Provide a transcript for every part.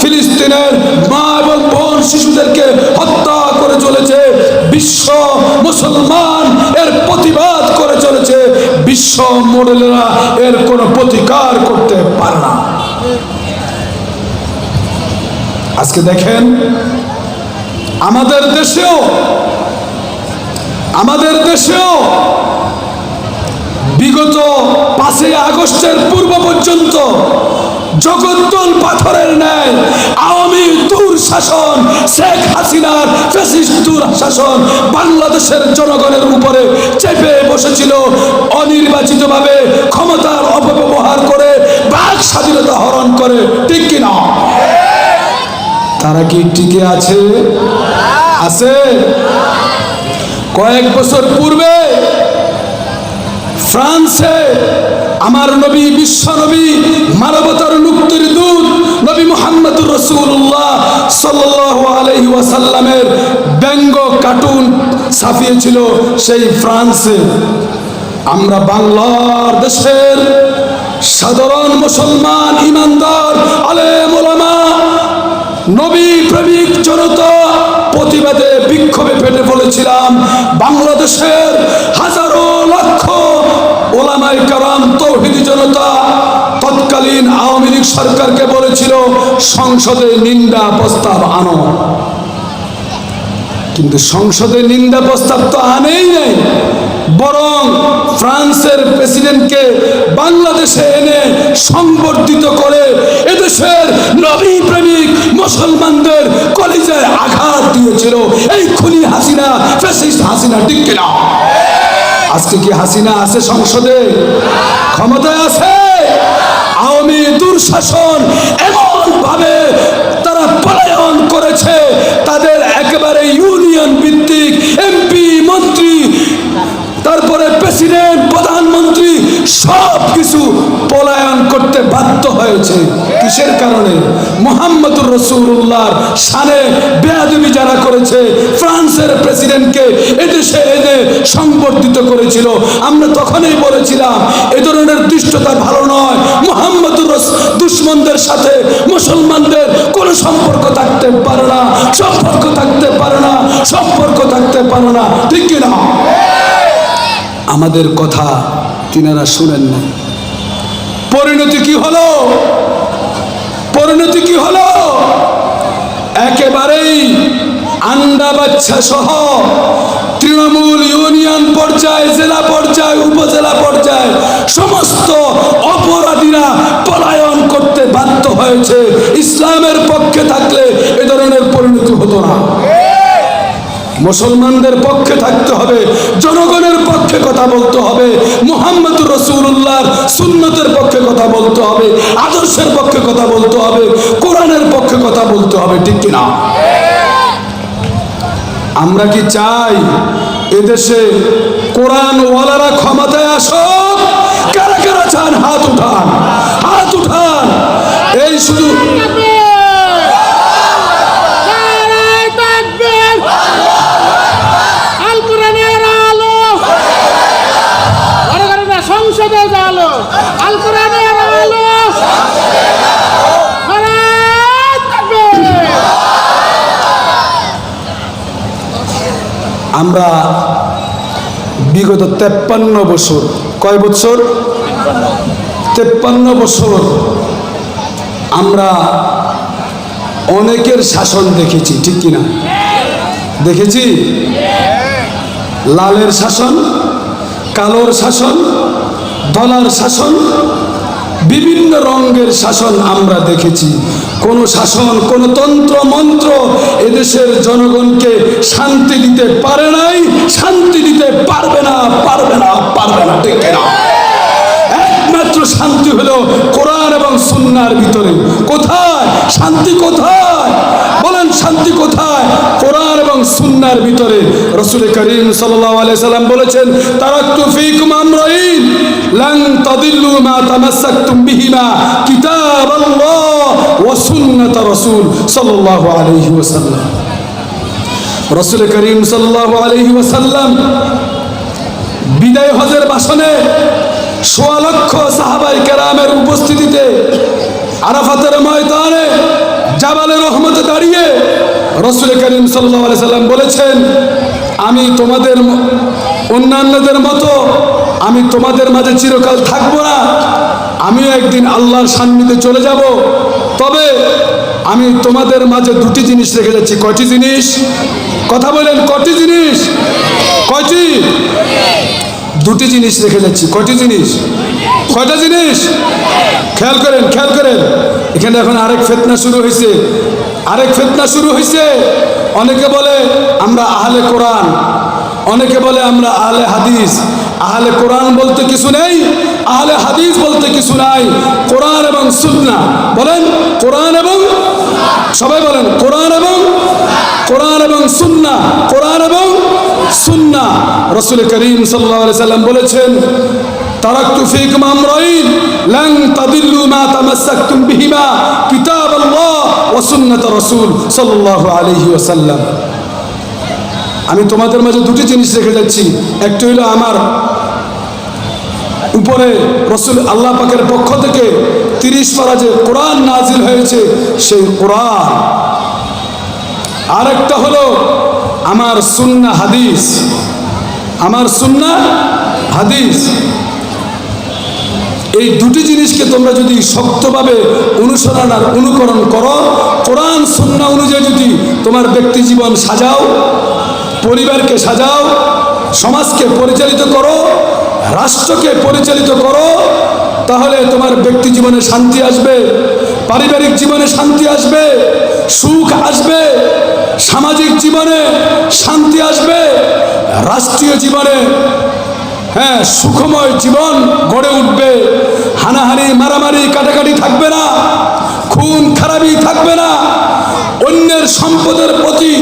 ফিলিস্তিনের মা এবং বোন শিশুদেরকে হত্যা করে চলেছে, বিশ্ব মুসলমান এর প্রতিবাদ করে চলেছে, বিশ্ব মডেলেরা এর কোনো প্রতিকার করতে পারে না। আজকে দেখেন, আমাদের দেশেও আমাদের দেশেও বিগত পাঁচই আগস্টের পূর্ব পর্যন্ত জগদ্দল পাথরের ন্যায়। আওয়ামী দূর শাসন, শেখ হাসিনার দূর শাসন বাংলাদেশের জনগণের উপরে চেপে বসেছিল অনির্বাচিতভাবে ক্ষমতার অপব্যবহার করে, বাক স্বাধীনতা হরণ করে। ঠিক কিনা? তারা কি টিকে আছে? আছে। কয়েক বছর পূর্বে ফ্রান্সে আমার নবী, বিশ্ব নবী, মানবতার মুক্তির দূত, নবী মোহাম্মদুর রসুল্লাহ সাল্লাহ আলহি ওয়াসাল্লামের ব্যঙ্গ কার্টুন ছাপিয়েছিল সেই ফ্রান্সে। আমরা বাংলার দেশের সাধারণ মুসলমান, ইমানদার, আলেম ওলামা নবী প্রেমিক জনতা প্রতিবাদে বিক্ষোভে ফেটে পড়েছিলাম। বাংলাদেশের হাজারো তৌহিদি জনতা তৎকালীন আওয়ামী লীগ সরকারকে বলেছিল, সংসদে নিন্দা প্রস্তাব আনো। কিন্তু সংসদে নিন্দা প্রস্তাব তো আনেই নেই, বরং ফ্রান্সের প্রেসিডেন্টকে বাংলাদেশে এনে সংবর্ধিত করে এদেশের নবী প্রেমিক মুসলমানদের কলিজায় আঘাত দিয়েছিল। এই খুনি হাসিনা ফেসিস্ট হাসিনা, ঠিক কিনা? আজকে কি হাসিনা আছে সংসদে? ক্ষমতায় আছে? আওয়ামী দুঃশাসন এমন ভাবে তারা পলায়ন করেছে, তাদের একেবারে ইউনিয়ন ভিত্তিক এমপি, মন্ত্রী, তারপরে প্রেসিডেন্ট, প্রধানমন্ত্রী সব কিছু পলায়ন করতে বাধ্য হয়েছে। কিসের কারণে? মোহাম্মদুর রসুল্লাহর সানে বেয়াদবি যারা করেছে, ফ্রান্সের প্রেসিডেন্টকে এদেশে সংবর্ধিত করেছিল। আমরা তখনই বলেছিলাম, এ ধরনের দুষ্টতা ভালো নয়। মোহাম্মদুর দুশ্মনদের সাথে মুসলমানদের কোনো সম্পর্ক থাকতে পারে না, সম্পর্ক থাকতে পারে না, সম্পর্ক থাকতে পারে না। ঠিক কিনা? আমাদের কথা তিনারা শুনেন না পরিণতি কি হলো? পরিণতি কি হলো? একেবারেই আন্ডা বাচ্চা সহ তৃণমূল ইউনিয়ন পর্যায়ে, জেলা পর্যায়ে, উপজেলা পর্যায়ে, সমস্ত অপরাধীরা পলায়ন করতে বাধ্য হয়েছে। ইসলামের পক্ষে থাকলে এ ধরনের পরিণতি হতো না। মুসলমানদের পক্ষে থাকতে হবে, জনগণের পক্ষে কথা বলতে হবে মুহাম্মদ রসুল্লাহর সুন্নতের পক্ষে কথা বলতে হবে, আদর্শের পক্ষে কথা বলতে হবে, কোরআনের পক্ষে কথা বলতে হবে, ঠিক কিনা? আমরা কি চাই এদেশে কোরআন ওয়ালারা ক্ষমতায় আসুক? কারা কারা চান? হাত উঠান হাত উঠান। এই শুধু আলো। আমরা বিগত তেপ্পান্ন বছর, কয় বছর? তেপ্পান্ন বছর আমরা অনেকের শাসন দেখেছি, ঠিক কিনা? দেখেছি? লালের শাসন, কালোর শাসন দলার শাসন, বিভিন্ন রঙের শাসন আমরা দেখেছি। কোন শাসন, কোন তন্ত্র, মন্ত্র এদেশের জনগণকে শান্তি দিতে পারে নাই, শান্তি দিতে পারবে না পারবে না পারবে না, ঠিক না একমাত্র শান্তি হলো কোরআন এবং সুন্নার ভিতরে। কোথায়? শান্তি কোথায়? বলেন শান্তি কোথায়? কোরআন এবং সুন্নার ভিতরে। রসুল করিম সাল্লাম বলেছেন, তারাক্তু ফীকুম আমরাইন লান তাদিল্লু মা তামাসসাকতুম বিহিমা কিতাবাল্লাহ ওয়া সুন্নাত রাসূল সাল্লাল্লাহু আলাইহি ওয়াসাল্লাম। রসুল করিম সাল্লাল্লাহু আলাইহি ওয়াসাল্লাম বিদায় হজের ভাষণে সোয়া লক্ষ সাহাবাই কেরামের উপস্থিতিতে আরাফাতের ময়দানে জাবালে রহমতে দাঁড়িয়ে রসুল করিম সাল্লাহ সাল্লাম বলেছেন, আমি তোমাদের অন্যান্যদের মতো, আমি তোমাদের মাঝে চিরকাল থাকব না। আমিও একদিন আল্লাহর সান্নিধ্যে চলে যাব। আমি তোমাদের মাঝে দুটি জিনিস রেখে যাচ্ছি। কয়টি জিনিস? কথা বলেন, কয়টি জিনিস? কয়টি? দুটি জিনিস রেখে যাচ্ছি। কয়টি জিনিস? কয়টা জিনিস? খেয়াল করেন খেয়াল করেন। এখানে এখন আরেক ফেতনা শুরু হয়েছে আরেক ফেতনা শুরু হয়েছে অনেকে বলে, আমরা আহলে কোরআন। অনেকে বলে, আমরা আহলে হাদিস। আহলে কোরআন বলতে কিছু নেই, আহলে হাদিস বলতে কিছু নাই। কোরআন এবং সুন্না বলেন, কোরআন এবং সবাই বলেন, কোরআন এবং কোরআন এবং সুন্না কোরআন এবং সুন্না রসুল করিম সাল্লাহ সাল্লাম বলেছেন, তারাক্তু ফিকুম আমরাইন, লান তাদিল্লু মা তামাসসাকতুম বিহিমা কিতাব আল্লাহ ওয়া সুন্নাত রাসূল সাল্লাল্লাহু আলাইহি ওয়াসাল্লাম। আমি তোমাদের মাঝে দুটি জিনিস রেখে যাচ্ছি। একটি হলো আমার উপরে রসুল আল্লাহ পাকের পক্ষ থেকে তিরিশ পারা যে কোরআন নাজিল হয়েছে, সেই কোরআন। আরেকটা হলো আমার সুন্না হাদিস। আমার সুন্না হাদিস। এই দুটি জিনিসকে তোমরা যদি শক্তভাবে অনুসরণ আর অনুকরণ করো, কোরআন, সুন্না অনুযায়ী যদি তোমার ব্যক্তি জীবন সাজাও, পরিবারকে সাজাও, সমাজকে পরিচালিত করো রাষ্ট্রকে পরিচালিত করো, তাহলে তোমার ব্যক্তি জীবনে শান্তি আসবে, পারিবারিক জীবনে শান্তি আসবে, সুখ আসবে, সামাজিক জীবনে শান্তি আসবে, রাষ্ট্রীয় জীবনে হ্যাঁ সুখময় জীবন গড়ে উঠবে। হানাহানি, মারামারি, কাটাকাটি থাকবে না, খুন, খারাপি থাকবে না, অন্যের সম্পদের প্রতি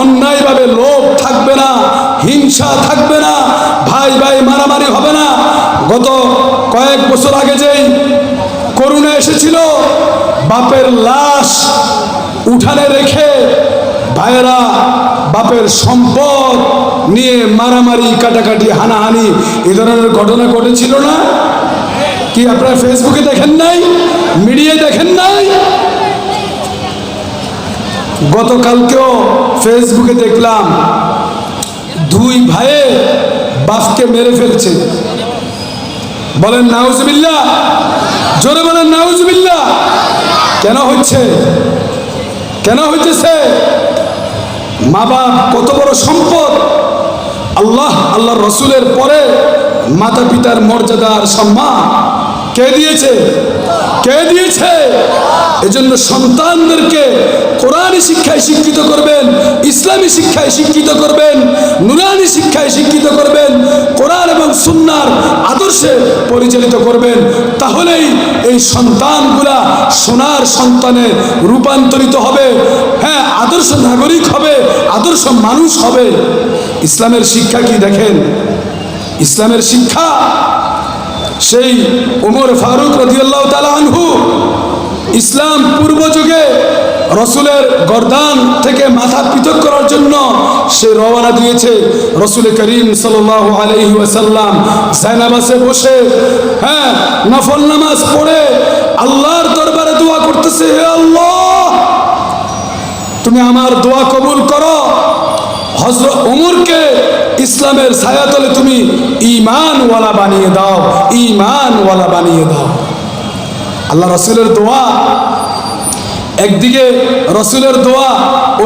অন্যায়ভাবে লোভ থাকবে না, হিংসা থাকবে না ভাই ভাই মারামারি হবে না। গত কয়েক বছর আগে যেই করুণা এসেছিল, বাপের লাশ উঠানে রেখে ভাইয়েরা বাপের সম্পদ নিয়ে মারামারি, কাটাকাটি, হানাহানি এ ধরনের ঘটনা ঘটেছিল না? কি আপনারা ফেসবুকে দেখেন নাই? মিডিয়ায় দেখেন নাই? গতকালকেও ফেসবুকে দেখলাম দুই ভাইয়ে বাপকে মেরে ফেলছে। বলেন নাউজবিল্লা জোরে বলেন নাউজবিল্লা কেন হচ্ছে? কেন হইতেছে? মা বাপ কত বড় সম্পদ। আল্লাহ আল্লাহ রসুলের পরে মাতা পিতার মর্যাদা আর সম্মান কে দিয়েছে? কে দিয়েছে? এজন্য সন্তানদেরকে কোরআনী শিক্ষায় শিক্ষিত করবেন, ইসলামী শিক্ষায় শিক্ষিত করবেন, নুরানি শিক্ষায় শিক্ষিত করবেন সুন্নার আদর্শে পরিচালিত করবেন, তাহলেই এই সন্তানগুলা সোনার সন্তানে রূপান্তরিত হবে। হ্যাঁ আদর্শ নাগরিক হবে, আদর্শ মানুষ হবে। ইসলামের শিক্ষা কি দেখেন? ইসলামের শিক্ষা সেই ওমর ফারুক রদিয়াল্লাহ তালা আনহু ইসলাম পূর্ব যুগে রসুলের গরদান থেকে মাথা পৃথক করার জন্য সে রওনা দিয়েছে। রসুল করিম সাল্লাহ আলহি ওয়াসাল্লাম জায়নাবাসে বসে হ্যাঁ নফল নামাজ পড়ে আল্লাহর দরবারে দোয়া করতেছে, হে আল্লাহ, তুমি আমার দোয়া কবুল করো। হজরত ওমরকে ইসলামের ছায়াতলে তুমি ইমানওয়ালা বানিয়ে দাও ইমানওয়ালা বানিয়ে দাও। আল্লাহ রসুলের দোয়া একদিকে রসুলের দোয়া,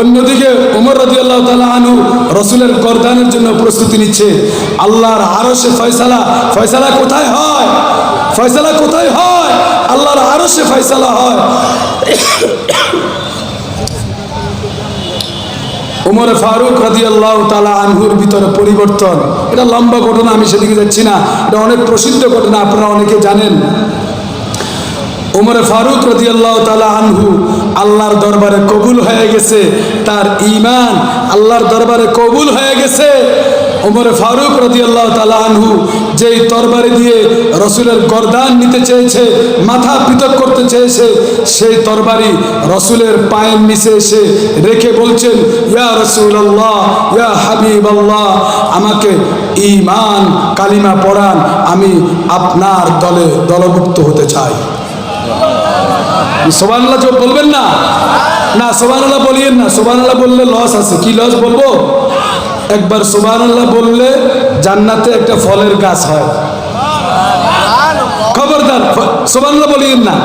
অন্যদিকে উমর রদি আল্লাহ তালা আনু রসুলের গরদানের জন্য প্রস্তুতি নিচ্ছে। আল্লাহর আরও সে ফয়সালা ফয়সালা কোথায় হয়? ফয়সালা কোথায় হয়? আল্লাহর আরও সে ফয়সালা হয়। উমর ফারুক রাজি আল্লাহ তালা আনহুর ভিতরে পরিবর্তন। এটা লম্বা ঘটনা, আমি সেদিকে যাচ্ছি না। এটা অনেক প্রসিদ্ধ ঘটনা, আপনারা অনেকে জানেন। উমর ফারুক রাজি আল্লাহ তালা আনহু আল্লাহর দরবারে কবুল হয়ে গেছে। তার ইমান আল্লাহর দরবারে কবুল হয়ে গেছে। ওমর ফারুক রাজি আল্লাহ তালা আনহু যেই তরবারি দিয়ে রসুলের গরদান নিতে চেয়েছে, মাথা পৃথক করতে চেয়েছে, সেই তরবারি রসুলের পায়ের নিচে এসে রেখে বলছেন, ইয়া রসুল আল্লাহ ইয়া হাবিব আল্লাহ আমাকে ইমান কালিমা পড়ান, আমি আপনার দলে দলভুক্ত হতে চাই। সোবানুল্লাহ চোখ বলবেন না? না, সোবানুল্লাহ বলিয়েন না। সোবানুল্লাহ বললে লস আছে। কি লস বলব? একবার সোবানুল্লাহ বললে জান্নাতে একটা ফলের গাছ হয়। খবরদার, সোবানুল্লাহ বলিয়েন না।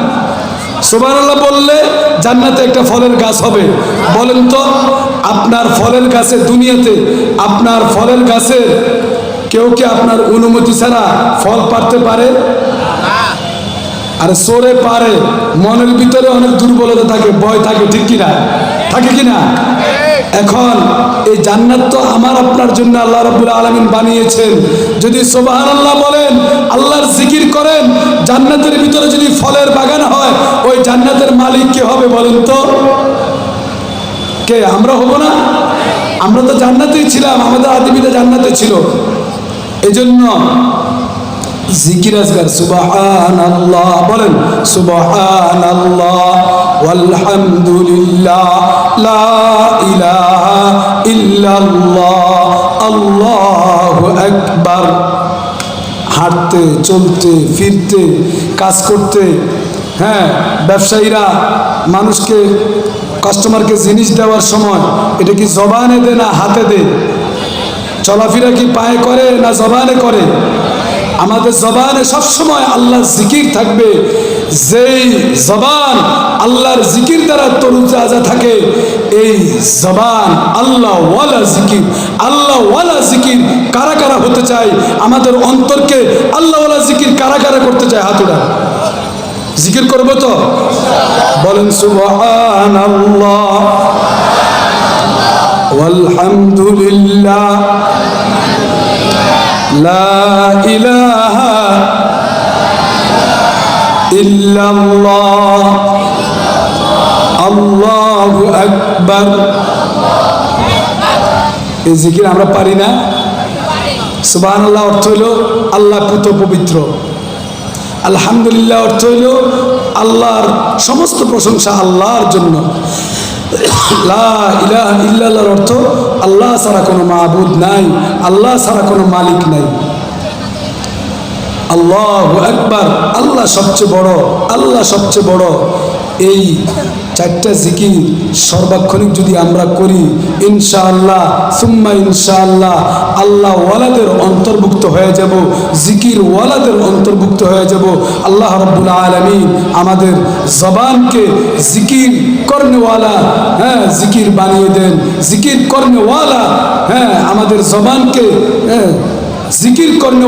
সোবানুল্লাহ বললে জান্নাতে একটা ফলের গাছ হবে। বলেন তো, আপনার ফলের গাছে দুনিয়াতে, আপনার ফলের গাছে কেউ কি আপনার অনুমতি ছাড়া ফল পারতে পারে? আরে সরে পারে, মনের ভিতরে অনেক দুর্বলতা থাকে, ভয় থাকে, ঠিক কিনা? থাকে কিনা? এখন এই জান্নাত তো আমার, আপনার জন্য আল্লাহ রাব্বুল আলামিন বানিয়েছেন। যদি সুবহানাল্লাহ বলেন, আল্লাহর জিকির করেন, জান্নাতের ভিতরে যদি ফলের বাগান হয়, ওই জান্নাতের মালিক কে হবে বলেন তো? কে, আমরা হব না? আমরা তো জান্নাতেই ছিলাম, আমাদের আদিবিতে জান্নাতে ছিল। এজন্য জিকির আজগার সুবাহান আল্লাহ বলেন সুবাহান আল্লাহ আলহামদুলিল্লাহ লা ইলাহা ইল্লাল্লাহ, আল্লাহু আকবার। হাঁটতে, চলতে, ফিরতে, কাজ করতে হ্যাঁ ব্যবসায়ীরা মানুষকে, কাস্টমারকে জিনিস দেওয়ার সময়, এটা কি জবানে দে না হাতে দে? চলাফেরা কি পায়ে করে না জবানে করে? আমাদের জবানে সবসময় আল্লাহর জিকির থাকবে। যেই জবান আল্লাহর জিকির দ্বারা তরু তরুজাজা থাকে, এই জবান আল্লাহ ওয়ালা জিকির। আল্লাহ ওয়ালা জিকির কারা কারা হতে চায়? আমাদের অন্তরকে আল্লাহ ওয়ালা জিকির কারা কারা করতে চায়? হাতুড়া জিকির করব তো? বলেন সুবহান আল্লাহ walhamdulillah لا إله إلا الله الله أكبر এই জিকির আমরা পারি না সুবাহ অর্থ হইল আল্লাহ পুত পবিত্র আলহামদুলিল্লাহ অর্থ হইল আল্লাহর সমস্ত প্রশংসা আল্লাহর জন্য ইল্লাল্লাহর অর্থ আল্লাহ ছাড়া কোনো মাহবুদ নাই, আল্লাহ ছাড়া কোনো মালিক নাই। আল্লাহ একবার আল্লাহ সবচেয়ে বড়, আল্লাহ সবচেয়ে বড়। এই চারটা জিকির সর্বাক্ষণিক যদি আমরা করি, ইনশাআল্লাহ, সুম্মা ইনশাআল্লাহ, আল্লাহ ওয়ালাদের অন্তর্ভুক্ত হয়ে যাব, জিকির ওয়ালাদের অন্তর্ভুক্ত হয়ে যাব। আল্লাহ রব্বুল আলমী আমাদের জবানকে জিকির করনেওয়ালা হ্যাঁ জিকির বানিয়ে দেন। জিকির করনেওয়ালা হ্যাঁ আমাদের জবানকে হ্যাঁ জিকির করনে